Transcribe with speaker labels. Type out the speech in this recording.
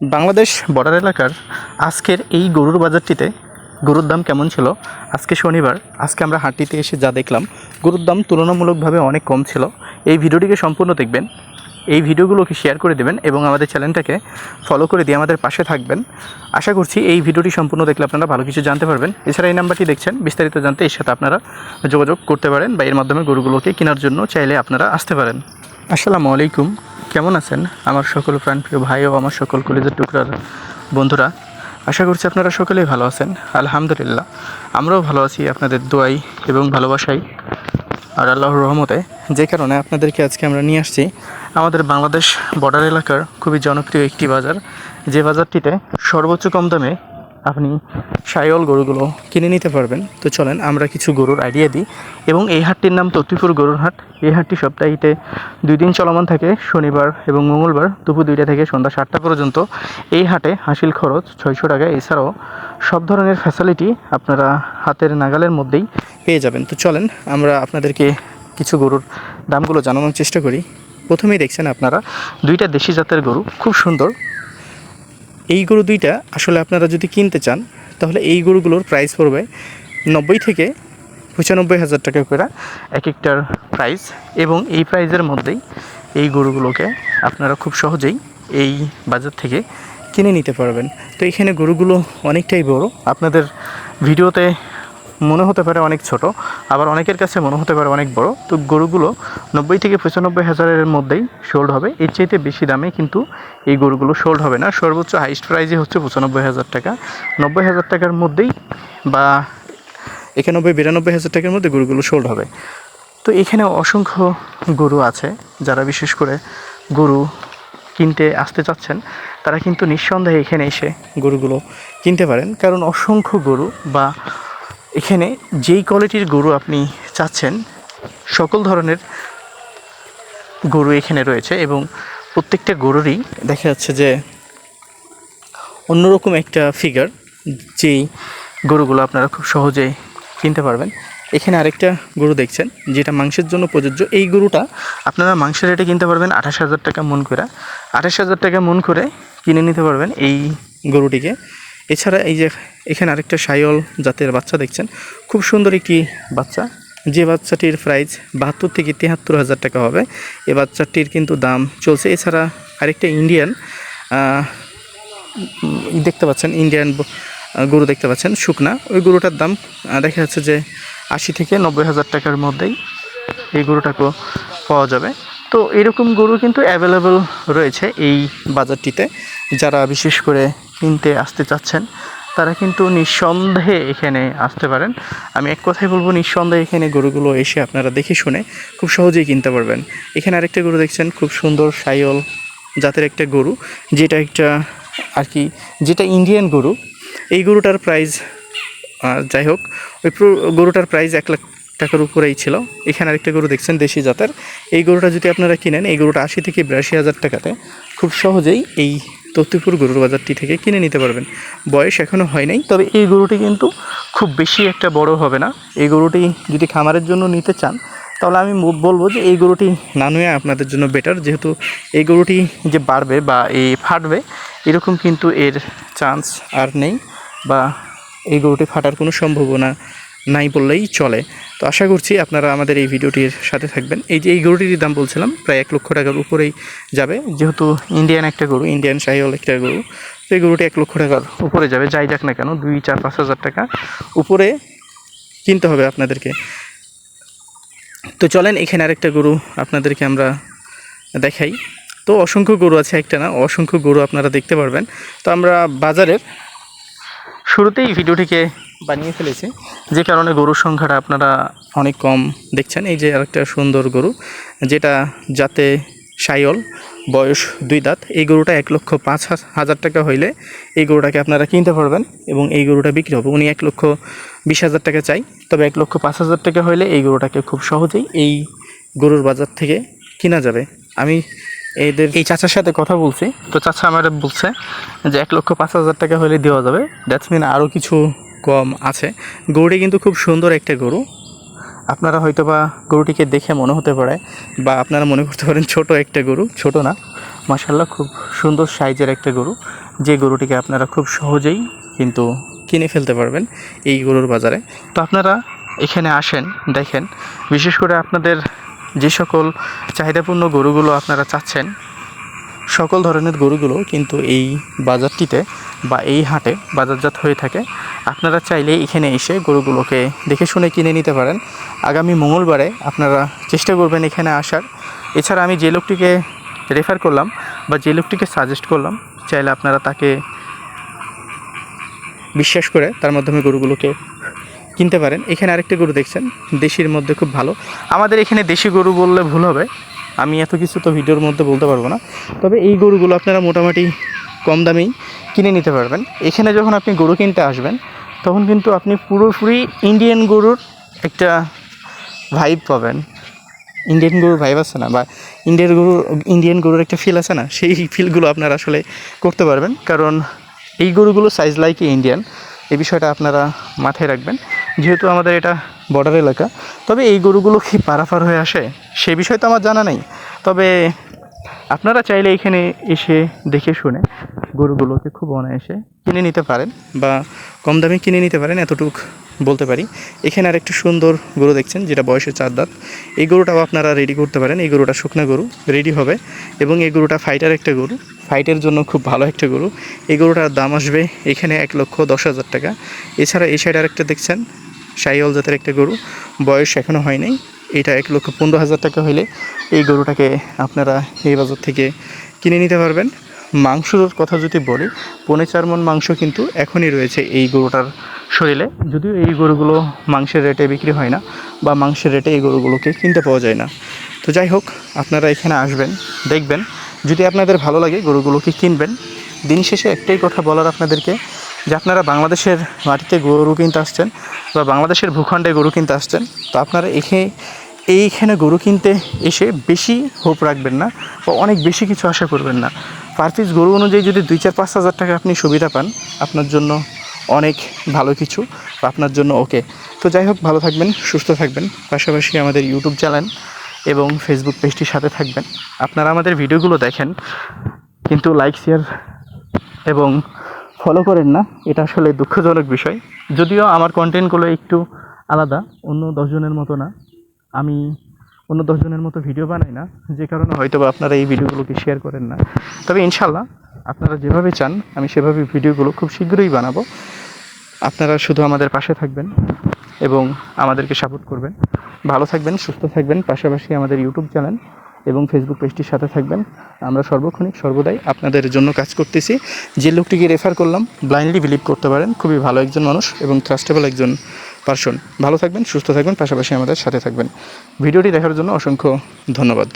Speaker 1: Bangladesh border এলাকার আজকের এই গরুর বাজারটিতে গরুর দাম কেমন ছিল? আজকে শনিবার, আজকে আমরা হাটটিতে এসে যা দেখলাম, গরুর দাম তুলনামূলকভাবে অনেক কম ছিল। এই ভিডিওটিকে সম্পূর্ণ দেখবেন, এই ভিডিওগুলোকে শেয়ার করে দেবেন এবং আমাদের চ্যানেলটাকে ফলো করে দিয়ে আমাদের পাশে থাকবেন। আশা করছি এই ভিডিওটি সম্পূর্ণ দেখলে আপনারা ভালো কিছু জানতে পারবেন। এছাড়া এই নাম্বারটি দেখছেন, বিস্তারিত জানতে এর সাথে আপনারা যোগাযোগ করতে পারেন বা এর মাধ্যমে গরুগুলোকে কেনার জন্য চাইলে আপনারা আসতে পারেন। আসসালামু আলাইকুম। কেমন আছেন আমার সকল প্রাণপ্রিয় ভাই ও আমার সকল কলেজের টুকরার বন্ধুরা? আশা করছি আপনারা সকলেই ভালো আছেন। আলহামদুলিল্লাহ, আমরাও ভালো আছি আপনাদের দোয়াই এবং ভালোবাসাই। আর আল্লাহর রহমতে, যে কারণে আপনাদেরকে আজকে আমরা নিয়ে আসছি আমাদের বাংলাদেশ বর্ডার এলাকার খুবই জনপ্রিয় একটি বাজার। যে বাজারটিতে সর্বোচ্চ কম দামে আপনি সাইওয়াল গরুগুলো কিনে নিতে পারবেন। তো চলেন আমরা কিছু গরুর আইডিয়া দিই। এবং এই হাটটির নাম তত্তিপুর গরুর হাট। এই হাটটি সপ্তাহিতে দুই দিন চলমান থাকে, শনিবার এবং মঙ্গলবার দুপুর দুইটা থেকে সন্ধ্যা সাতটা পর্যন্ত। এই হাটে হাসিল খরচ ছয়শো টাকা। এছাড়াও সব ধরনের ফ্যাসিলিটি আপনারা হাতের নাগালের মধ্যেই পেয়ে যাবেন। তো চলেন আমরা আপনাদেরকে কিছু গরুর দামগুলো জানানোর চেষ্টা করি। প্রথমেই দেখছেন আপনারা দুইটা দেশি জাতের গরু। খুব সুন্দর। এই গরু দুইটা আসলে আপনারা যদি কিনতে চান, তাহলে এই গরুগুলোর প্রাইস পড়বে নব্বই থেকে পঁচানব্বই হাজার টাকা করে এক একটার প্রাইস এবং এই প্রাইজের মধ্যেই এই গরুগুলোকে আপনারা খুব সহজেই এই বাজার থেকে কিনে নিতে পারবেন। তো এখানে গরুগুলো অনেকটাই বড়। আপনাদের ভিডিওতে মনে হতে পারে অনেক ছোট আবার অনেকের কাছে মনে হতে পারে অনেক বড়। তো গরুগুলো নব্বই থেকে পঁচানব্বই হাজারের মধ্যেই সোল্ড হবে। এর চাইতে বেশি দামে কিন্তু এই গরুগুলো সোল্ড হবে না। সর্বোচ্চ হাইস্ট প্রাইজে হচ্ছে পঁচানব্বই হাজার টাকা। নব্বই হাজার টাকার মধ্যেই বা একানব্বই, বিরানব্বই হাজার টাকার মধ্যে গরুগুলো সোল্ড হবে। তো এখানে অসংখ্য গরু আছে। যারা বিশেষ করে গরু কিনতে আসতে চাচ্ছেন, তারা কিন্তু নিঃসন্দেহে এখানে এসে গরুগুলো কিনতে পারেন। কারণ অসংখ্য গরু বা এখানে যেই কোয়ালিটির গরু আপনি চাচ্ছেন, সকল ধরনের গরু এখানে রয়েছে এবং প্রত্যেকটা গরুরই দেখা যাচ্ছে যে অন্যরকম একটা ফিগার যেই গরুগুলো আপনারা খুব সহজে কিনতে পারবেন। এখানে আরেকটা গরু দেখছেন, যেটা মাংসের জন্য প্রযোজ্য। এই গরুটা আপনারা মাংসের রেটে কিনতে পারবেন আঠাশ হাজার টাকা মন করে। আঠাশ হাজার টাকা মন করে কিনে নিতে পারবেন এই গরুটিকে। এছাড়া এই যে এখানে আরেকটা সায়ল জাতের বাচ্চা দেখছেন, খুব সুন্দর একটি বাচ্চা। যে বাচ্চাটির প্রাইস বাহাত্তর থেকে তিয়াত্তর হাজার টাকা হবে। এ বাচ্চাটির কিন্তু দাম চলছে। এছাড়া আরেকটা ইন্ডিয়ান দেখতে পাচ্ছেন, ইন্ডিয়ান গরু দেখতে পাচ্ছেন, শুকনা। ওই গরুটার দাম দেখা যাচ্ছে যে আশি থেকে নব্বই হাজার টাকার মধ্যেই এই গরুটাকেও পাওয়া যাবে। তো এরকম গরু কিন্তু অ্যাভেলেবল রয়েছে এই বাজারটিতে। যারা বিশেষ করে কিনতে আসতে চাচ্ছেন, তারা কিন্তু নিঃসন্দেহে এখানে আসতে পারেন। আমি এক কথাই বলব, নিঃসন্দেহে এখানে গরুগুলো এসে আপনারা দেখে শুনে খুব সহজেই কিনতে পারবেন। এখানে আরেকটা গরু দেখছেন, খুব সুন্দর সাইল জাতের একটা গরু, যেটা একটা আর কি, যেটা ইন্ডিয়ান গরু। এই গরুটার প্রাইস যাই হোক, ওই গরুটার প্রাইস এক লাখ টাকার উপরেই ছিল। এখানে আরেকটা গরু দেখছেন, দেশি জাতের। এই গরুটা যদি আপনারা কিনেন, এই গরুটা আশি থেকে বিরাশি হাজার টাকাতে খুব সহজেই এই তত্তিপুর গরুর বাজারটি থেকে কিনে নিতে পারবেন। বয়স এখনও হয় নাই, তবে এই গরুটি কিন্তু খুব বেশি একটা বড় হবে না। এই গরুটি যদি খামারের জন্য নিতে চান, তাহলে আমি বলব যে এই গরুটি না নিয়ে আপনাদের জন্য বেটার যেহেতু এই গরুটি যে বাড়বে বা এই ফাটবে, এরকম কিন্তু এর চান্স আর নেই বা এই গরুটি ফাটার কোনো সম্ভাবনা নাই বললেই চলে। তো আশা করছি আপনারা আমাদের এই ভিডিওটির সাথে থাকবেন। এই যে এই গরুটির দাম বলছিলাম, প্রায় এক লক্ষ টাকার উপরেই যাবে। যেহেতু ইন্ডিয়ান একটা গরু ইন্ডিয়ান শাহিওয়াল একটা গরু, তো এই গরুটি এক লক্ষ টাকার উপরে যাবে। যাই যাক না কেন, দুই, চার, পাঁচ হাজার টাকা উপরে কিনতে হবে আপনাদেরকে। তো চলেন, এখানে আরেকটা গরু আপনাদেরকে আমরা দেখাই। তো অসংখ্য গরু আছে একটা না, অসংখ্য গরু আপনারা দেখতে পারবেন। তো আমরা বাজারের শুরুতেই ভিডিওটিকে বানিয়ে ফেলেছে। যে কারণে গরুর সংখ্যাটা আপনারা অনেক কম দেখছেন। এই যে আরেকটা সুন্দর গরু, যেটা যাতে সাইল বয়স দুই দাঁত, এই গরুটা এক লক্ষ পাঁচ হাজ- হাজার টাকা হইলে এই গরুটাকে আপনারা কিনতে পারবেন এবং এই গরুটা বিক্রি হবে। উনি এক লক্ষ বিশ হাজার টাকা চাই, তবে এক লক্ষ পাঁচ হাজার টাকা হইলে এই গরুটাকে খুব সহজেই এই গরুর বাজার থেকে কিনা যাবে। আমি এদের এই চাচার সাথে কথা বলছি। তো চাচা আমার বলছে যে, এক লক্ষ পাঁচ হাজার টাকা হলে দেওয়া যাবে। দ্যাটস মিন আরও কিছু কম আছে। গরুটি কিন্তু খুব সুন্দর একটা গরু। আপনারা হয়তো বা গরুটিকে দেখে মনে হতে পারে বা আপনারা মনে করতে পারেন ছোট একটা গরু, ছোট না। মাসাল্লাহ খুব সুন্দর সাইজের একটা গরু। যে গরুটিকে আপনারা খুব সহজেই কিন্তু কিনে ফেলতে পারবেন এই গরুর বাজারে। তো আপনারা এখানে আসেন, দেখেন। বিশেষ করে আপনাদের যে সকল চাহিদাপূর্ণ গরুগুলো আপনারা চাচ্ছেন, সকল ধরনের গরুগুলো কিন্তু এই বাজারটিতে বা এই হাটে বাজারজাত হয়ে থাকে। আপনারা চাইলে এখানে এসে গরুগুলোকে দেখে শুনে কিনে নিতে পারেন। আগামী মঙ্গলবারে আপনারা চেষ্টা করবেন এখানে আসার। এছাড়া আমি যে লোকটিকে রেফার করলাম বা যে লোকটিকে সাজেস্ট করলাম, চাইলে আপনারা তাকে বিশ্বাস করে তার মাধ্যমে গরুগুলোকে কিনতে পারেন। এখানে আরেকটা গরু দেখছেন, দেশির মধ্যে খুব ভালো। আমাদের এখানে দেশি গরু বললে ভুল হবে। আমি এত কিছু তো ভিডিওর মধ্যে বলতে পারব না। তবে এই গরুগুলো আপনারা মোটামুটি কম দামেই কিনে নিতে পারবেন। এখানে যখন আপনি গরু কিনতে আসবেন তখন কিন্তু আপনি পুরোপুরি ইন্ডিয়ান গরুর একটা ভাইব পাবেন। ইন্ডিয়ান গরুর ভাইব আছে না? বা ইন্ডিয়ান গরু ইন্ডিয়ান গরুর একটা ফিল আছে না? সেই ফিলগুলো আপনারা আসলে করতে পারবেন। কারণ এই গরুগুলো সাইজ লাইকে ইন্ডিয়ান এই বিষয়টা আপনারা মাথায় রাখবেন। যেহেতু আমাদের এটা বর্ডার এলাকা, তবে এই গরুগুলো কি পারাপার হয়ে আসে? সে বিষয় তো আমার জানা নেই। তবে আপনারা চাইলে এখানে এসে দেখে শুনে গরুগুলোকে খুব অনায়াসে কিনে নিতে পারেন বা কম দামে কিনে নিতে পারেন, এতটুক বলতে পারি। এখানে আরেকটা সুন্দর গরু দেখছেন, যেটা বয়সে চার দাঁত। এই গরুটাও আপনারা রেডি করতে পারেন। এই গরুটা শুকনা গরু রেডি হবে। এবং এই গরুটা ফাইটার একটা গরু। ফাইটের জন্য খুব ভালো একটা গরু। এই গরুটার দাম আসবে এখানে এক লক্ষ দশ হাজার টাকা। এছাড়া এই সাইড আরেকটা দেখছেন সাইওয়াল জাতের একটা গরু। বয়স এখনও হয় নাই। এটা এক লক্ষ পনেরো হাজার টাকা হলে এই গরুটাকে আপনারা এই বাজার থেকে কিনে নিতে পারবেন। মাংসর কথা যদি বলি পৌনে চার মন মাংস কিন্তু এখনই রয়েছে এই গরুটার শরীরে। যদিও এই গরুগুলো মাংসের রেটে বিক্রি হয় না বা মাংসের রেটে এই গরুগুলোকে কিনতে পাওয়া যায় না। তো যাই হোক, আপনারা এখানে আসবেন, দেখবেন। যদি আপনাদের ভালো লাগে গরুগুলোকে কিনবেন, দিন শেষে একটাই কথা বলার আপনাদেরকে, যে আপনারা বাংলাদেশের মাটিতে গরু কিনতে আসছেন বা বাংলাদেশের ভূখণ্ডে গরু কিনতে আসছেন, তো আপনারা এখানে এইখানে গরু কিনতে এসে বেশি হোপ রাখবেন না বা অনেক বেশি কিছু আশা করবেন না। পার পিস গরু অনুযায়ী যদি দুই চার পাঁচ হাজার টাকা আপনি সুবিধা পান, আপনার জন্য অনেক ভালো কিছু আপনার জন্য ওকে তো যাই হোক, ভালো থাকবেন, সুস্থ থাকবেন, পাশাপাশি আমাদের ইউটিউব চ্যানেল এবং ফেসবুক পেজটির সাথে থাকবেন। আপনারা আমাদের ভিডিওগুলো দেখেন, কিন্তু লাইক শেয়ার এবং ফলো করেন না, এটা আসলে দুঃখজনক বিষয়। যদিও আমার কন্টেন্টগুলো একটু আলাদা, অন্য দশজনের মতো না। আমি অন্য দশজনের মতো ভিডিও বানাই না, যে কারণে হয়তো বা আপনারা এই ভিডিওগুলোকে শেয়ার করেন না। তবে ইনশাল্লাহ আপনারা যেভাবে চান, আমি সেভাবে ভিডিওগুলো খুব শীঘ্রই বানাবো। আপনারা শুধু আমাদের পাশে থাকবেন এবং আমাদেরকে সাপোর্ট করবেন। ভালো থাকবেন, সুস্থ থাকবেন, পাশাপাশি আমাদের ইউটিউব চ্যানেল এবং ফেসবুক পেজটির সাথে থাকবেন। আমরা সর্বক্ষণিক, সর্বদাই আপনাদের জন্য কাজ করতেছি। যে লোকটিকে রেফার করলাম ব্লাইন্ডলি বিলিভ করতে পারেন। খুবই ভালো একজন মানুষ এবং ট্রাস্টেবল একজন পার্সন। ভালো থাকবেন সুস্থ থাকবেন পাশাপাশি আমাদের সাথে থাকবেন। ভিডিওটি দেখার জন্য অসংখ্য ধন্যবাদ।